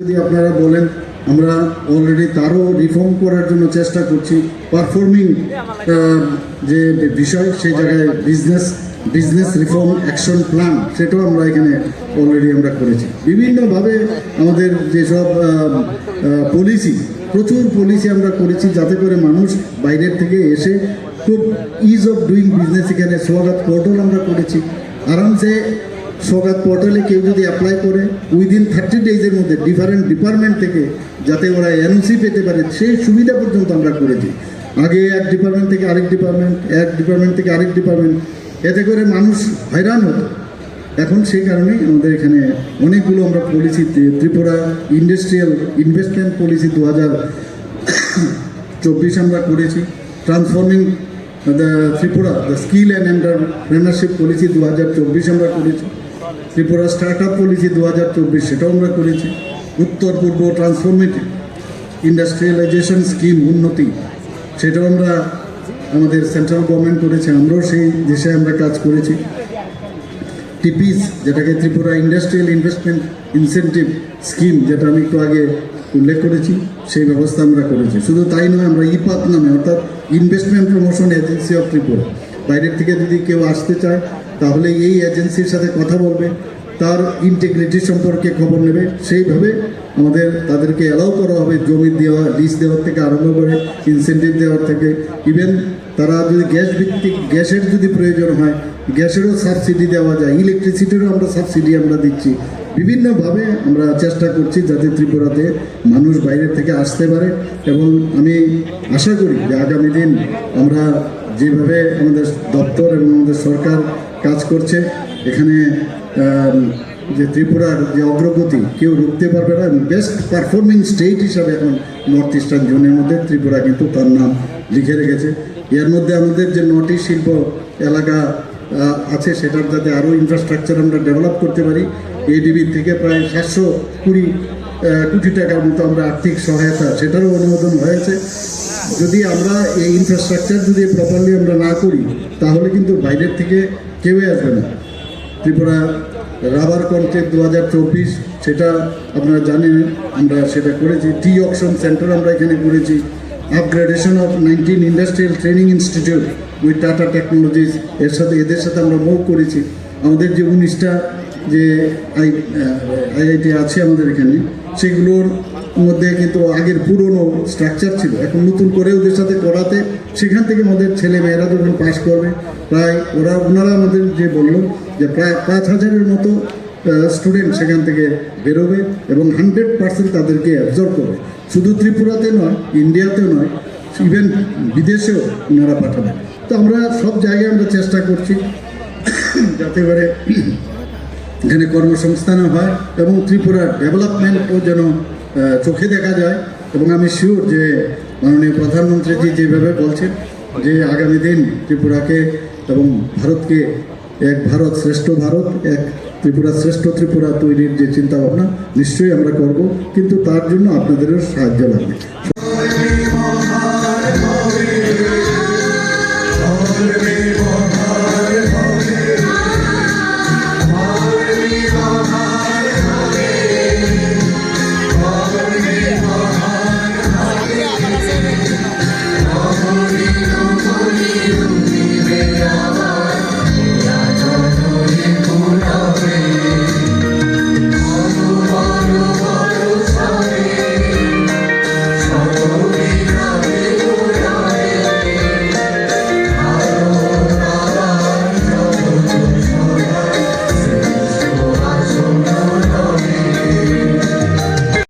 যদি আপনারা বলেন, আমরা অলরেডি তারও রিফর্ম করার জন্য চেষ্টা করছি পারফর্মিং যে বিষয়, সেই জায়গায় business business reform action plan সেটাও আমরা এখানে অলরেডি আমরা করেছি। বিভিন্নভাবে আমাদের যেসব পলিসি প্রচুর পলিসি আমরা করেছি যাতে করে মানুষ বাইরের থেকে এসে খুব ইজ অফ ডুইং বিজনেস এখানে স্বাগত পোর্টাল আমরা করেছি। আরামসে সৌগাত পোর্টালে কেউ যদি অ্যাপ্লাই করে উইদিন থার্টি ডেজের মধ্যে ডিফারেন্ট ডিপার্টমেন্ট থেকে যাতে ওরা এনওসি পেতে পারে, সেই সুবিধা পর্যন্ত আমরা করেছি আগে এক ডিপার্টমেন্ট থেকে আরেক ডিপার্টমেন্ট এক ডিপার্টমেন্ট থেকে আরেক ডিপার্টমেন্ট এতে করে মানুষ হয়রান হতো। এখন সেই কারণেই আমাদের এখানে অনেকগুলো আমরা policy Tripura industrial investment policy দু হাজার চব্বিশ আমরা করেছি। Transforming the Tripura the skill and entrepreneurship policy দু হাজার চব্বিশ আমরা করেছি। ত্রিপুরা স্টার্ট আপ পলিসি দু হাজার চব্বিশ, সেটাও আমরা করেছি। উত্তর, পূর্ব ট্রান্সফরমেটিভ ইন্ডাস্ট্রিয়ালাইজেশন স্কিম উন্নতি, সেটাও আমরা আমাদের সেন্ট্রাল গভর্নমেন্ট করেছে। আমরাও সেই দেশে আমরা কাজ করেছি। টিপিস যেটাকে Tripura industrial investment incentive scheme যেটা আমি একটু আগে উল্লেখ করেছি, সেই ব্যবস্থা আমরা করেছি। শুধু তাই নয়, আমরা ইপাত নামে, অর্থাৎ investment promotion agency of Tripura বাইরের থেকে যদি কেউ আসতে চায় তাহলে এই এজেন্সির সাথে কথা বলবে, তার ইন্টিগ্রিটি সম্পর্কে খবর নেবে। সেইভাবে আমাদের তাদেরকে অ্যালাউ করা হবে, জমি দেওয়া লিজ দেওয়ার থেকে আরম্ভ করে ইনসেন্টিভ দেওয়ার থেকে। ইভেন তারা যদি গ্যাস ভিত্তিক, গ্যাসের যদি প্রয়োজন হয়, গ্যাসেরও সাবসিডি দেওয়া যায় ইলেকট্রিসিটিরও আমরা সাবসিডি আমরা দিচ্ছি। বিভিন্নভাবে আমরা চেষ্টা করছি যাতে ত্রিপুরাতে মানুষ বাইরের থেকে আসতে পারে। এবং আমি আশা করি যে আগামী দিন আমরা যেভাবে আমাদের দপ্তর এবং আমাদের সরকার কাজ করছে, এখানে যে ত্রিপুরার যে অগ্রগতি, কেউ রুখতে পারবে না বেস্ট পারফর্মিং স্টেট হিসাবে এখন নর্থ ইস্টার্ন জোনের মধ্যে ত্রিপুরা কিন্তু তার নাম লিখে রেখেছে। এর মধ্যে আমাদের যে নটি শিল্প এলাকা আছে, সেটার যাতে আরও ইনফ্রাস্ট্রাকচার আমরা ডেভেলপ করতে পারি এডিবি থেকে প্রায় সাতশো কুড়ি কোটি টাকার মতো আমরা আর্থিক সহায়তা, সেটারও অনুমোদন হয়েছে। যদি আমরা এই ইনফ্রাস্ট্রাকচার যদি প্রপারলি আমরা না করি, তাহলে কিন্তু বাইরের থেকে কেউই আসবে না। ত্রিপুরা রাবার কন্ট্রাক্ট দু হাজার চব্বিশ, সেটা আপনারা জানেন, আমরা সেটা করেছি। টি অকশন সেন্টার আমরা এখানে করেছি। Upgradation of nineteen industrial training institute with Tata Technologies এর সাথে, এদের সাথে আমরা মুভ করেছি। আমাদের যে উনিশটা যে আই আইআইটি আছে আমাদের এখানে, সেগুলোর মধ্যে কিন্তু আগের পুরনো স্ট্রাকচার ছিল। এখন নতুন করে ওদের সাথে করাতে সেখান থেকে আমাদের ছেলে মেয়েরা যখন পাশ করবে, প্রায় ওরা, ওনারা আমাদের যে বলল যে প্রায় পাঁচ হাজারের মতো স্টুডেন্ট সেখান থেকে বেরোবে এবং হান্ড্রেড পার্সেন্ট তাদেরকে অ্যাবজর্ব করবে। শুধু ত্রিপুরাতে নয় ইন্ডিয়াতেও নয় ইভেন বিদেশেও ওনারা পাঠাবে। তো আমরা সব জায়গায় আমরা চেষ্টা করছি, যাতে করে এখানে কর্মসংস্থানও হয় এবং ত্রিপুরার ডেভেলপমেন্টও যেন চোখে দেখা যায় এবং আমি শিওর যে মাননীয় প্রধানমন্ত্রীজি যেভাবে বলছেন যে আগামী দিন ত্রিপুরাকে এবং ভারতকে এক ভারত শ্রেষ্ঠ ভারত, এক ত্রিপুরা শ্রেষ্ঠ ত্রিপুরা তৈরির যে চিন্তা ভাবনা নিশ্চয়ই আমরা করব, কিন্তু তার জন্য আপনাদেরও সাহায্য লাগবে।